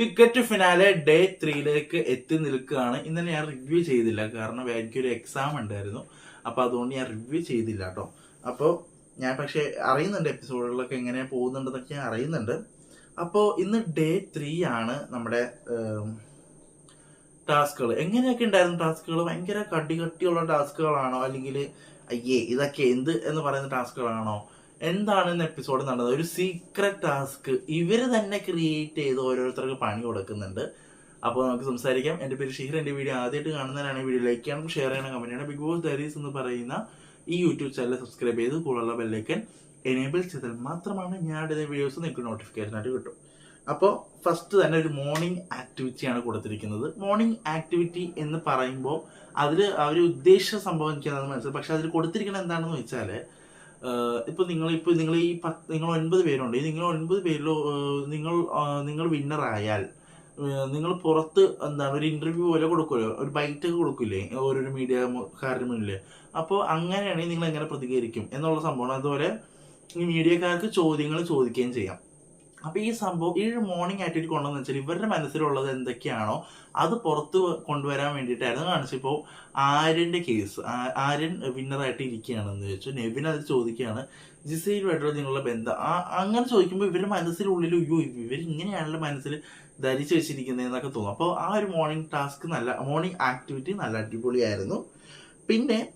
Ticket finale day ത്രീയിലേക്ക് എത്തി നിൽക്കുകയാണ്. ഇന്നലെ ഞാൻ റിവ്യൂ ചെയ്തില്ല. കാരണം എനിക്കൊരു എക്സാം ഉണ്ടായിരുന്നു. അപ്പോൾ അതുകൊണ്ട് ഞാൻ റിവ്യൂ ചെയ്തില്ല കേട്ടോ അപ്പോൾ ഞാൻ പക്ഷേ അറിയുന്നുണ്ട് എപ്പിസോഡുകളൊക്കെ എങ്ങനെ പോകുന്നുണ്ടെന്നൊക്കെ ഞാൻ അറിയുന്നുണ്ട്. അപ്പോൾ ഇന്ന് ഡേ ത്രീ ആണ് നമ്മുടെ ടാസ്കുകൾ എങ്ങനെയൊക്കെ ഉണ്ടായിരുന്നു ടാസ്കുകൾ ഭയങ്കര കട്ടി കട്ടിയുള്ള ടാസ്കുകളാണോ അല്ലെങ്കിൽ അയ്യേ ഇതൊക്കെ എന്ത് എന്ന് പറയുന്ന ടാസ്കുകളാണോ എന്താണ് ഇന്ന് എപ്പിസോഡ് നടന്നത്? ഒരു സീക്രട്ട് ടാസ്ക് ഇവർ തന്നെ ക്രിയേറ്റ് ചെയ്ത് ഓരോരുത്തർക്ക് പണി കൊടുക്കുന്നുണ്ട്. അപ്പോൾ നമുക്ക് സംസാരിക്കാം. എന്റെ പേര് ഷീർ. എന്റെ വീഡിയോ ആദ്യമായിട്ട് കാണുന്നതിനാണ് വീഡിയോ ലൈക്ക് ചെയ്യണം ഷെയർ ചെയ്യണം കമന്റ് ചെയ്യണം. ബിഗ് ബോസ് ഡയറീസ് എന്ന് പറയുന്ന ഈ യൂട്യൂബ് ചാനൽ സബ്സ്ക്രൈബ് ചെയ്ത് കൂടുതലുള്ള ബെല്ലൈക്കൻ എനേബിൾ ചെയ്താൽ മാത്രമാണ് ഞാൻ ഇടുന്ന വീഡിയോസ് നിങ്ങൾക്ക് നോട്ടിഫിക്കേഷൻ ആയിട്ട് കിട്ടും. അപ്പോൾ ഫസ്റ്റ് തന്നെ ഒരു മോർണിംഗ് ആക്ടിവിറ്റിയാണ് കൊടുത്തിരിക്കുന്നത്. മോർണിംഗ് ആക്ടിവിറ്റി എന്ന് പറയുമ്പോൾ അതിൽ അവർ ഉദ്ദേശിച്ച സംഭവം എനിക്കത് മനസ്സിലായി പക്ഷെ അതിൽ കൊടുത്തിരിക്കുന്നത് എന്താണെന്ന് വെച്ചാൽ ഇപ്പൊ നിങ്ങൾ ഇപ്പൊ നിങ്ങൾ ഈ നിങ്ങൾ ഒൻപത് പേരുണ്ട്. ഈ നിങ്ങൾ ഒൻപത് പേരിൽ നിങ്ങൾ നിങ്ങൾ വിന്നർ ആയാൽ നിങ്ങൾ പുറത്ത് എന്താണ് ഒരു ഇന്റർവ്യൂ പോലെ കൊടുക്കുമല്ലോ. ഒരു ബൈറ്റ് ഒക്കെ കൊടുക്കില്ലേ? ഓരോരോ മീഡിയക്കാരുടെ മുന്നിൽ അപ്പോൾ അങ്ങനെയാണെങ്കിൽ നിങ്ങൾ എങ്ങനെ പ്രതികരിക്കും എന്നുള്ള സംഭവമാണ്. അതുപോലെ ഈ മീഡിയക്കാർക്ക് ചോദ്യങ്ങൾ ചോദിക്കുകയും ചെയ്യാം. അപ്പൊ ഈ സംഭവം ഈ മോർണിംഗ് ആക്ടിവിറ്റി കൊണ്ടുവന്ന് വെച്ചാൽ ഇവരുടെ മനസ്സിലുള്ളത് എന്തൊക്കെയാണോ അത് പുറത്ത് കൊണ്ടുവരാൻ വേണ്ടിയിട്ടായിരുന്നു കാണിച്ചു ഇപ്പോൾ ആര്യന്റെ കേസ് ആര്യൻ വിന്നറായിട്ട് ഇരിക്കുകയാണെന്ന് ചോദിച്ചു. നെവിൻ അത് ചോദിക്കുകയാണ് ജിസയിലുമായിട്ടുള്ള നിങ്ങളുടെ ബന്ധം? ആ- അങ്ങനെ ചോദിക്കുമ്പോൾ ഇവരുടെ മനസ്സിലുള്ളിൽ അയ്യോ ഇവർ ഇങ്ങനെയാണല്ലോ മനസ്സിൽ ധരിച്ചു വെച്ചിരിക്കുന്നത് എന്നൊക്കെ തോന്നും. അപ്പോൾ ആ ഒരു മോർണിംഗ് ടാസ്ക് നല്ല മോർണിംഗ് ആക്ടിവിറ്റി നല്ല അടിപൊളിയായിരുന്നു. പിന്നെ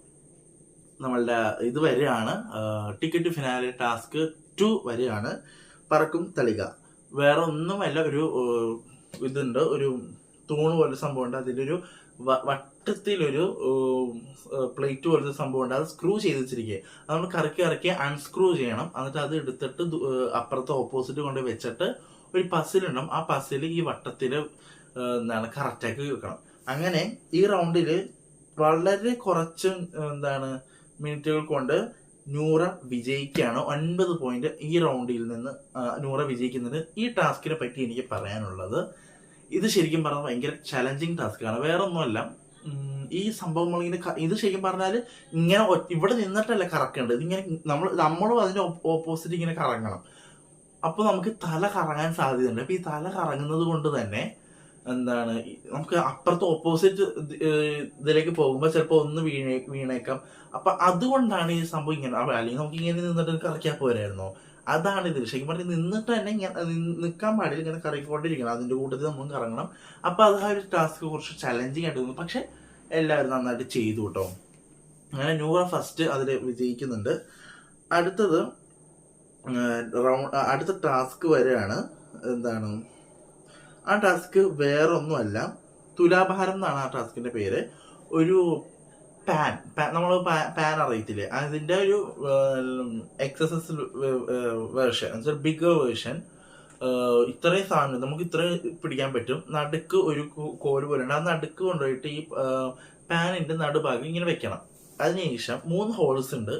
നമ്മളുടെ ഇത് വരെയാണ് ടിക്കറ്റ് ഫിനാലെ ടാസ്ക് ടു വരെയാണ്. പറക്കും തളിക. വേറെ ഒന്നുമല്ല ഒരു ഇതുണ്ട്. ഒരു തൂണ് പോലെ സംഭവം ഉണ്ട് അതിലൊരു വട്ടത്തിലൊരു പ്ലേറ്റ് പോലത്തെ സംഭവം ഉണ്ട് അത് സ്ക്രൂ ചെയ്ത് വെച്ചിരിക്കുക അത് നമ്മൾ കറക്കി കറക്കി അൺസ്ക്രൂ ചെയ്യണം. എന്നിട്ട് അത് എടുത്തിട്ട് അപ്പുറത്തെ ഓപ്പോസിറ്റ് കൊണ്ട് വെച്ചിട്ട് ഒരു പസിലുണ്ടാവും. ആ പസിൽ ഈ വട്ടത്തിൽ എന്താണ് കറക്റ്റാക്കി വെക്കണം. അങ്ങനെ ഈ റൗണ്ടിൽ വളരെ കുറച്ച് എന്താണ് മിനിറ്റുകൾ കൊണ്ട് നൂറ വിജയിക്കുകയാണ് ഒൻപത് പോയിന്റ് ഈ റൗണ്ടിൽ നിന്ന് നൂറ വിജയിക്കുന്നത് ഈ ടാസ്കിനെ പറ്റി എനിക്ക് പറയാനുള്ളത്. ഇത് ശരിക്കും പറഞ്ഞാൽ ഭയങ്കര ചലഞ്ചിങ് ടാസ്ക്കാണ് വേറെ ഒന്നുമല്ല ഈ സംഭവം ഇങ്ങനെ ഇത് ശരിക്കും പറഞ്ഞാൽ ഇങ്ങനെ ഇവിടെ നിന്നിട്ടല്ല കറക്കേണ്ടത്. ഇതിങ്ങനെ നമ്മൾ നമ്മളും അതിന്റെ ഓപ്പോസിറ്റ് ഇങ്ങനെ കറങ്ങണം. അപ്പോൾ നമുക്ക് തല കറങ്ങാൻ സാധ്യതയുണ്ട്. അപ്പോൾ ഈ തല കറങ്ങുന്നത് കൊണ്ട് തന്നെ എന്താണ് നമുക്ക് അപ്പുറത്ത് ഓപ്പോസിറ്റ് ഇതിലേക്ക് പോകുമ്പോൾ ചിലപ്പോൾ ഒന്ന് വീണേ വീണേക്കാം. അപ്പൊ അതുകൊണ്ടാണ് ഈ സംഭവം ഇങ്ങനെ അല്ലെങ്കിൽ നമുക്ക് ഇങ്ങനെ നിന്നിട്ട് കറക്കിയാൽ പോരായിരുന്നോ? അതാണ് ഇത്. ശരിക്കും പറഞ്ഞാൽ നിന്നിട്ട് തന്നെ ഇങ്ങനെ നിൽക്കാൻ പാടില്ല ഇങ്ങനെ കറങ്ങിക്കൊണ്ടിരിക്കണം അതിന്റെ കൂട്ടത്തിൽ നമ്മൾ കറങ്ങണം. അപ്പൊ അത് ആ ഒരു ടാസ്ക് കുറച്ച് ചലഞ്ചിങ് ആയിട്ട് തോന്നുന്നു. പക്ഷെ എല്ലാവരും നന്നായിട്ട് ചെയ്തു കേട്ടോ. അങ്ങനെ നൂറ ഫസ്റ്റ് അതിൽ വിജയിക്കുന്നുണ്ട്. അടുത്തത് റൗണ്ട് അടുത്ത ടാസ്ക് വരെയാണ് എന്താണ് ആ ടാസ്ക് വേറൊന്നുമല്ല. തുലാഭാരം എന്നാണ് ആ ടാസ്കിന്റെ പേര്. ഒരു പാൻ നമ്മൾ പാൻ അറിയത്തില്ലേ? അതിന്റെ ഒരു എക്സസൈസ് വേർഷൻ എന്നുവെച്ചാൽ ബിഗർ വേർഷൻ ഇത്രയും സാധനം നമുക്ക് ഇത്രയും പിടിക്കാൻ പറ്റും. നടുക്ക് ഒരു കോൽ പോലെ ഉണ്ട്. ആ നടുക്ക് കൊണ്ടുപോയിട്ട് ഈ പാനിന്റെ നടുഭാഗം ഇങ്ങനെ വെക്കണം. അതിനുശേഷം മൂന്ന് ഹോൾസ് ഉണ്ട്.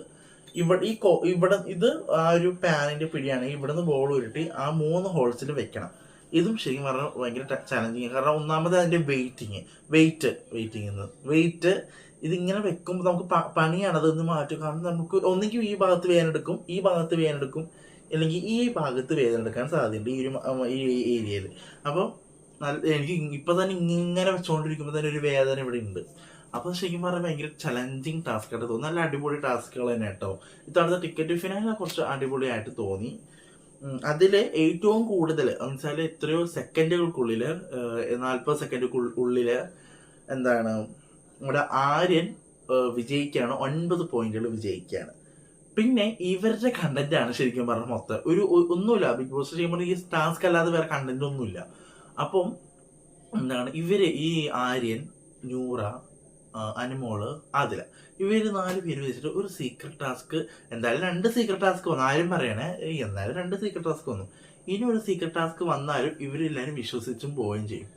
ഇവിടെ ഈ ഇവിടെ ഇത് ആ ഒരു പാനിന്റെ പിടിയാണെങ്കിൽ ഇവിടുന്ന് ബോൾ ഉരുട്ടി ആ മൂന്ന് ഹോൾസിൽ വെക്കണം. ഇതും ശരിക്കും പറഞ്ഞാൽ ഭയങ്കര ചാലഞ്ചിങ് കാരണം ഒന്നാമത് അതിന്റെ വെയിറ്റിങ് വെയിറ്റ് വെയിറ്റിംഗ് വെയിറ്റ് ഇതിങ്ങനെ വെക്കുമ്പോൾ നമുക്ക് പണിയാണ് അതൊന്ന് മാറ്റും കാരണം നമുക്ക് ഒന്നെങ്കിൽ ഈ ഭാഗത്ത് വേദനെടുക്കും ഈ ഭാഗത്ത് വേദനെടുക്കും അല്ലെങ്കിൽ ഈ ഭാഗത്ത് വേദനെടുക്കാൻ സാധ്യതയുണ്ട് ഈ ഒരു ഈ ഏരിയയിൽ. അപ്പോൾ നല്ല എനിക്ക് ഇപ്പോൾ തന്നെ ഇങ്ങനെ വെച്ചുകൊണ്ടിരിക്കുമ്പോൾ തന്നെ ഒരു വേദന ഇവിടെ ഉണ്ട് അപ്പോൾ ശരിക്കും പറഞ്ഞാൽ ഭയങ്കര ചലഞ്ചിങ് ടാസ്ക് ആയിട്ട് തോന്നി. നല്ല അടിപൊളി ടാസ്കുകൾ തന്നെ കേട്ടോ. ഇത്തവണത്തെ ടിക്കറ്റ് ഫിനാലെ കുറച്ച് അടിപൊളിയായിട്ട് തോന്നി. ഉം, അതിൽ ഏറ്റവും കൂടുതൽ എന്നുവെച്ചാൽ എത്രയോ സെക്കൻഡുകൾക്കുള്ളിൽ നാൽപ്പത് സെക്കൻഡ് ഉള്ളിൽ എന്താണ് നമ്മുടെ ആര്യൻ വിജയിക്കുകയാണ് ഒൻപത് പോയിന്റുകൾ വിജയിക്കുകയാണ് പിന്നെ ഇവരുടെ കണ്ടന്റ് ആണ് ശരിക്കും പറഞ്ഞ മൊത്തം. ഒരു ഒന്നുമില്ല ബിഗ് ബോസ് ചെയ്യുമ്പോൾ ഈ ടാസ്ക് അല്ലാതെ വേറെ കണ്ടന്റ് ഒന്നുമില്ല. അപ്പം എന്താണ് ഇവർ ഈ ആര്യൻ നൂറ അനുമോൾ ആദില ഇവർ നാല് പേര് വെച്ചിട്ട് ഒരു സീക്രട്ട് ടാസ്ക് എന്തായാലും രണ്ട് സീക്രട്ട് ടാസ്ക് വന്നു. ആരും പറയണേ എന്തായാലും രണ്ട് സീക്രട്ട് ടാസ്ക് വന്നു. ഇനി ഒരു സീക്രട്ട് ടാസ്ക് വന്നാലും ഇവരെല്ലാരും വിശ്വസിച്ചും പോവുകയും ചെയ്യും.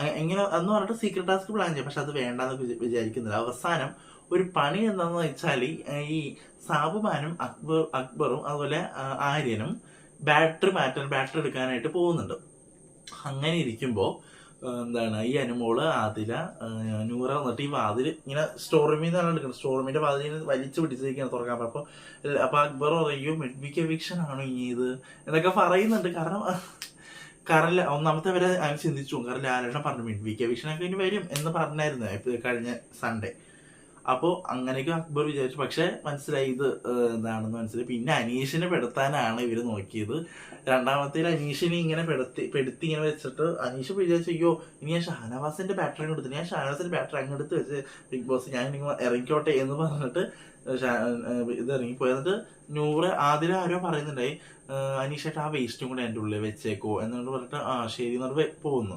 എങ്ങനെ എന്ന് പറഞ്ഞിട്ട് സീക്രട്ട് ടാസ്ക് പ്ലാൻ ചെയ്യും. പക്ഷെ അത് വേണ്ടെന്ന് വിചാ- വിചാരിക്കുന്നില്ല. അവസാനം ഒരു പണി എന്താണെന്ന് വെച്ചാൽ ഈ സാബുമാനും അക്ബർ അക്ബറും അതുപോലെ ആര്യനും ബാറ്ററി മാറ്റാൻ ബാറ്ററി എടുക്കാനായിട്ട് പോകുന്നുണ്ട്. അങ്ങനെ ഇരിക്കുമ്പോൾ എന്താണ് ഈ അനുമോൾ ആദില ആ, നൂറ വന്നിട്ട് ഈ വാതിൽ ഇങ്ങനെ സ്റ്റോർ റൂമിൽ എടുക്കുന്നത്. സ്റ്റോർ റൂമിന്റെ വാതിൽ വലിച്ചു പിടിച്ചിരിക്കുകയാണ് തുറക്കാൻ. അപ്പൊ അപ്പൊ അക്ബർ പറയും മെഡ്വിക്ക് എവിക്ഷൻ ആണോ ഇനി ഇത്? എന്നൊക്കെ പറയുന്നുണ്ട്. കാരണം കാരണം ഒന്നാമത്തെ വരെ അങ്ങനെ ചിന്തിച്ചു. കാരണം ലാലേട്ടൻ പറഞ്ഞു വി എവിക്ഷൻ ഒക്കെ ഇനി വരും എന്ന് പറഞ്ഞായിരുന്നു. കഴിഞ്ഞ സൺഡേ അപ്പോൾ അങ്ങനെയൊക്കെ അക്ബർ വിചാരിച്ചു. പക്ഷേ മനസ്സിലായി ഇത് എന്താണെന്ന് മനസ്സിലായി. പിന്നെ അനീഷിനെ പെടുത്താനാണ് ഇവർ നോക്കിയത്. രണ്ടാമത്തേൽ അനീഷിനെ ഇങ്ങനെ പെടുത്തി പെടുത്തി ഇങ്ങനെ വെച്ചിട്ട് അനീഷ് വിചാരിച്ചു അയ്യോ ഇനി ഞാൻ ഷാനവാസിന്റെ ബാറ്ററി അങ്ങ് എടുത്തു ഞാൻ ഷാനവാസിന്റെ ബാറ്ററി അങ്ങ് എടുത്ത് വെച്ച് ബിഗ് ബോസ് ഞാൻ ഇറങ്ങിക്കോട്ടെ എന്ന് പറഞ്ഞിട്ട് ഇത് ഇറങ്ങിപ്പോയി. എന്നിട്ട് നൂറ് ആദ്യം ആരോ പറയുന്നുണ്ടായി അനീഷായിട്ട് ആ വേസ്റ്റും കൂടെ എന്റെ ഉള്ളിൽ വെച്ചേക്കോ എന്നുകൊണ്ട് പറഞ്ഞിട്ട് ആ ശരി എന്ന് പറഞ്ഞ് പോകുന്നു.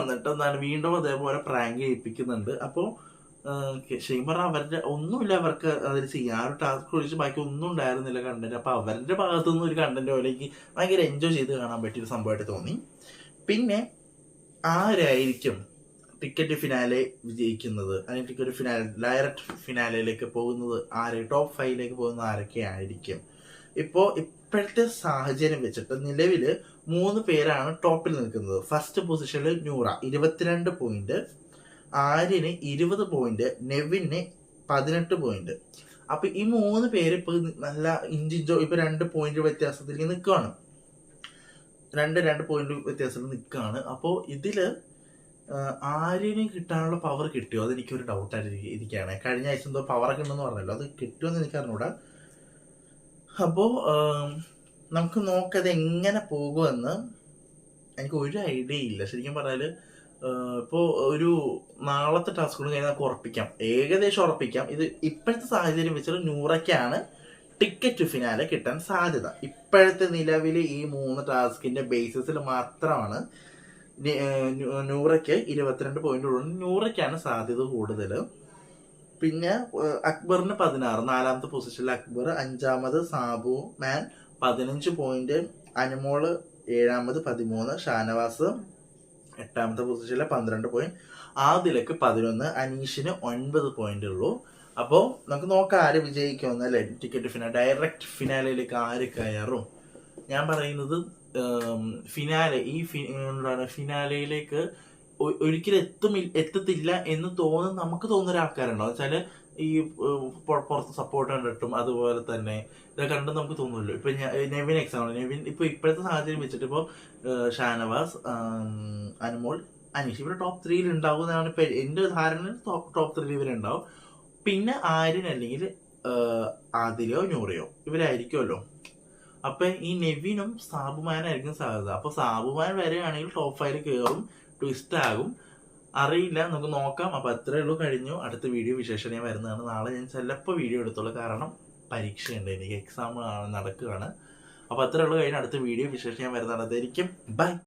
എന്നിട്ട് എന്താണ് വീണ്ടും അതേപോലെ പ്രാങ്ക് ചെയ്യിപ്പിക്കുന്നുണ്ട് അപ്പോൾ ശരിക്കും പറഞ്ഞാൽ അവരുടെ ഒന്നുമില്ല അവർക്ക് അതിൽ ചെയ്യാൻ. ഒരു ടാസ്ക് ഒഴിച്ച് ബാക്കി ഒന്നും ഉണ്ടായിരുന്നില്ല കണ്ടന്റ് അപ്പൊ അവരുടെ ഭാഗത്തു നിന്ന് ഒരു കണ്ടന്റ് പോലേക്ക് ഭയങ്കര എൻജോയ് ചെയ്ത് കാണാൻ പറ്റിയ ഒരു സംഭവമായിട്ട് തോന്നി. പിന്നെ ആരായിരിക്കും ടിക്കറ്റ് ഫിനാലെ വിജയിക്കുന്നത്? അല്ലെങ്കിൽ ടിക്കറ്റ് ഫിനാലെ ഡയറക്റ്റ് ഫിനാലയിലേക്ക് പോകുന്നത് ആര്? ടോപ്പ് ഫൈവിലേക്ക് പോകുന്ന ആരൊക്കെ ആയിരിക്കും? ഇപ്പോൾ ഇപ്പോഴത്തെ സാഹചര്യം വെച്ചിട്ട് നിലവിൽ മൂന്ന് പേരാണ് ടോപ്പിൽ നിൽക്കുന്നത്. ഫസ്റ്റ് പൊസിഷനിൽ നൂറ ഇരുപത്തിരണ്ട് പോയിന്റ് ആര്യന് ഇരുപത് പോയിന്റ് നെവിന് പതിനെട്ട് പോയിന്റ് അപ്പൊ ഈ മൂന്ന് പേര് ഇപ്പൊ നല്ല ഇഞ്ചിഞ്ചോ ഇപ്പൊ രണ്ട് പോയിന്റ് വ്യത്യാസത്തിലേക്ക് നിൽക്കുകയാണ് രണ്ട് രണ്ട് പോയിന്റ് വ്യത്യാസത്തിൽ നിൽക്കുകയാണ് അപ്പോൾ ഇതിൽ ആര്യന് കിട്ടാനുള്ള പവർ കിട്ടിയോ? അത് എനിക്കൊരു ഡൗട്ട് ആയിട്ട് ഇരിക്കുകയാണ് കഴിഞ്ഞ ആഴ്ച എന്തോ പവർ ഒക്കെ ഉണ്ടെന്ന് പറഞ്ഞല്ലോ. അത് കിട്ടുമെന്ന് എനിക്ക് അറിഞ്ഞൂടാ. അപ്പോൾ നമുക്ക് നോക്കത് എങ്ങനെ പോകുമെന്ന് എനിക്ക് ഒരു ഐഡിയ ഇല്ല. ശരിക്കും പറഞ്ഞാൽ ഇപ്പോൾ ഒരു നാളത്തെ ടാസ്കുകൾ കഴിഞ്ഞാൽ നമുക്ക് ഉറപ്പിക്കാം. ഏകദേശം ഉറപ്പിക്കാം. ഇത് ഇപ്പോഴത്തെ സാഹചര്യം വെച്ചാൽ നൂറയ്ക്കാണ് ടിക്കറ്റ് ഫിനാലെ കിട്ടാൻ സാധ്യത. ഇപ്പോഴത്തെ നിലവിൽ ഈ മൂന്ന് ടാസ്കിന്റെ ബേസിസിൽ മാത്രമാണ് നൂറയ്ക്ക് ഇരുപത്തിരണ്ട് പോയിന്റ് ഉള്ളൂ. നൂറയ്ക്കാണ് സാധ്യത കൂടുതൽ പിന്നെ അക്ബറിന് പതിനാറ്. നാലാമത്തെ പൊസിഷനിൽ അക്ബർ അഞ്ചാമത് സാബു മാൻ പതിനഞ്ച് പോയിന്റ് അനുമോൾ ഏഴാമത് പതിമൂന്ന് ഷാനവാസ് എട്ടാമത്തെ പൊസിഷനിലെ പന്ത്രണ്ട് പോയിന്റ് ആദിലക്ക് പതിനൊന്ന് അനീഷിന് ഒൻപത് പോയിന്റ് ഉള്ളൂ. അപ്പോൾ നമുക്ക് നോക്കാം ആര് വിജയിക്കുമെന്ന് അല്ലേ? ടിക്കറ്റ് ഫിനാ ഡയറക്റ്റ് ഫിനാലയിലേക്ക് ആര് കയറും? ഞാൻ പറയുന്നത് ഫിനാലെ ഈ എന്താണ് ഫിനാലയിലേക്ക് ഒരിക്കലും എത്തും എത്തത്തില്ല എന്ന് തോന്നുന്ന നമുക്ക് തോന്നുന്ന എന്ന് വെച്ചാൽ ഈ പുറത്ത് സപ്പോർട്ട് കണ്ടിട്ടും അതുപോലെ തന്നെ ഇതൊക്കെ കണ്ട് നമുക്ക് തോന്നുമല്ലോ ഇപ്പൊ നെവിൻ എക്സാമ്പിൾ നെവിൻ ഇപ്പൊ ഇപ്പോഴത്തെ സാഹചര്യം വെച്ചിട്ട് ഇപ്പൊ ഷാനവാസ് അനുമോൾ അനീഷ് ഇവർ ടോപ്പ് ത്രീയിൽ ഉണ്ടാവും എന്നാണ് ഇപ്പൊ എന്റെ ധാരണ ടോപ്പ് ത്രീയിൽ ഇവരുണ്ടാവും പിന്നെ ആര്യൻ അല്ലെങ്കിൽ ആദിലയോ നൂറയോ ഇവരായിരിക്കുമല്ലോ അപ്പൊ ഈ നെവിനും സാബുമാനായിരിക്കും സാധ്യത. അപ്പൊ സാബുമാൻ വരെയാണെങ്കിൽ ടോപ്പ് ഫൈവിൽ കയറും ട്വിസ്റ്റ് ആകും. അറിയില്ല. നമുക്ക് നോക്കാം. അപ്പൊ അത്രേ ഉള്ളൂ. കഴിഞ്ഞു. അടുത്ത വീഡിയോ വിശേഷം ഞാൻ വരുന്നതാണ്. നാളെ ഞാൻ ചിലപ്പോൾ വീഡിയോ എടുത്തോളൂ കാരണം പരീക്ഷയുണ്ട്. എനിക്ക് എക്സാം നടക്കുകയാണ്. അപ്പൊ അത്രേ ഉള്ളൂ. കഴിഞ്ഞ. അടുത്ത വീഡിയോ വിശേഷം ഞാൻ വരുന്നതാണ്. അതായിരിക്കും. ബൈ